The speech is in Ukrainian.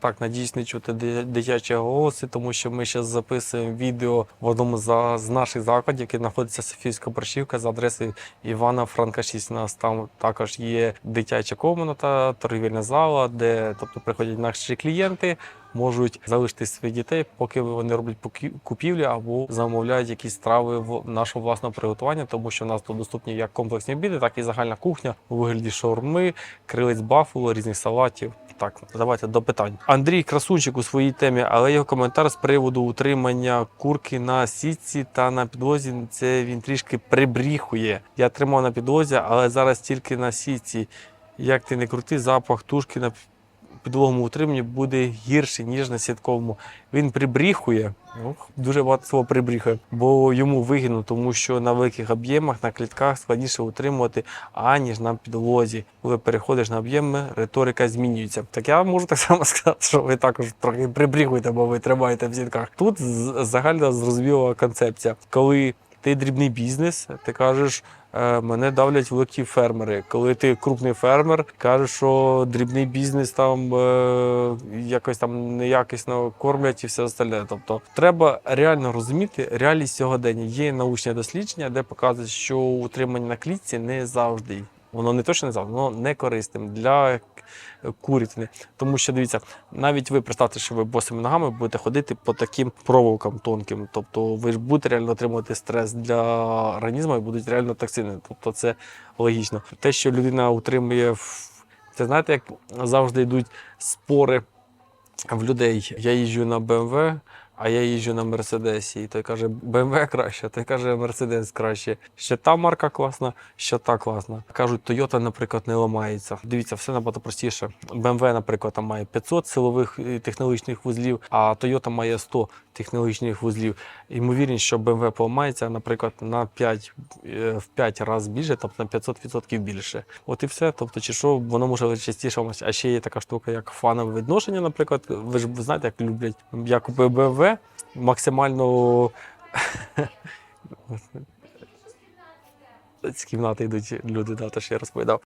Так, надіюсь, не чути ди- дитячі голоси, тому що ми зараз записуємо відео в одному з наших закладів, який знаходиться Софійська Борщівка за адресою Івана Франка 6. У нас там також є дитяча комната, торгівельна зала, де тобто приходять наші клієнти. Можуть залишити своїх дітей, поки вони роблять купівлі або замовляють якісь страви в нашого власного приготування, тому що в нас тут доступні як комплексні обіди, так і загальна кухня у вигляді шаурми, крилець баффало, різних салатів. Так, давайте до питань. Андрій красунчик у своїй темі, але його коментар з приводу утримання курки на сітці та на підлозі. Це він трішки прибріхує. Я тримав на підлозі, але зараз тільки на сітці. Як ти не крути, запах тушки на підлоговому утриманні буде гірший, ніж на сітковому. Він прибріхує, ну, дуже багато слова прибріхує, бо йому вигідно, тому що на великих об'ємах, на клітках складніше утримувати, аніж на підлозі. Коли переходиш на об'єми, риторика змінюється. Так я можу так само сказати, що ви також трохи прибріхуєте, бо ви тримаєте в сітках. Тут загальна зрозуміла концепція. Коли ти дрібний бізнес, ти кажеш. «Е, Мене давлять великі фермери. Коли ти крупний фермер, кажеш, що дрібний бізнес там е, якось там неякісно кормлять і все остальне. Тобто треба реально розуміти реальність сьогодення. Є научне дослідження, де показують, що утримання на клітці не завжди. Воно не то, що не завжди, воно не корисним для курятини. Тому що дивіться, навіть ви представте, що ви босими ногами будете ходити по таким проволокам тонким. Тобто ви ж будете реально отримувати стрес для організму і будуть реально токсини. Тобто це логічно. Те, що людина утримує це знаєте, як завжди йдуть спори в людей. Я їжджу на BMW, а я їжджу на Мерседесі. І той каже, BMW краще, той каже, Мерседес краще. Що та марка класна, що та класна. Кажуть, Toyota, наприклад, не ламається. Дивіться, все набагато простіше. BMW, наприклад, там має 500 силових е, технологічних вузлів, а Toyota має 100 технологічних вузлів. Ймовірність, що BMW поламається, наприклад, на 5, е, в 5 разів більше, тобто на 500% більше. От і все. Тобто, чи що воно може частіше. А ще є така штука, як фанове відношення. Наприклад, ви ж знаєте, як люблять. Я купив BMW максимально. З кімнати йдуть люди, да, то що я розповідав.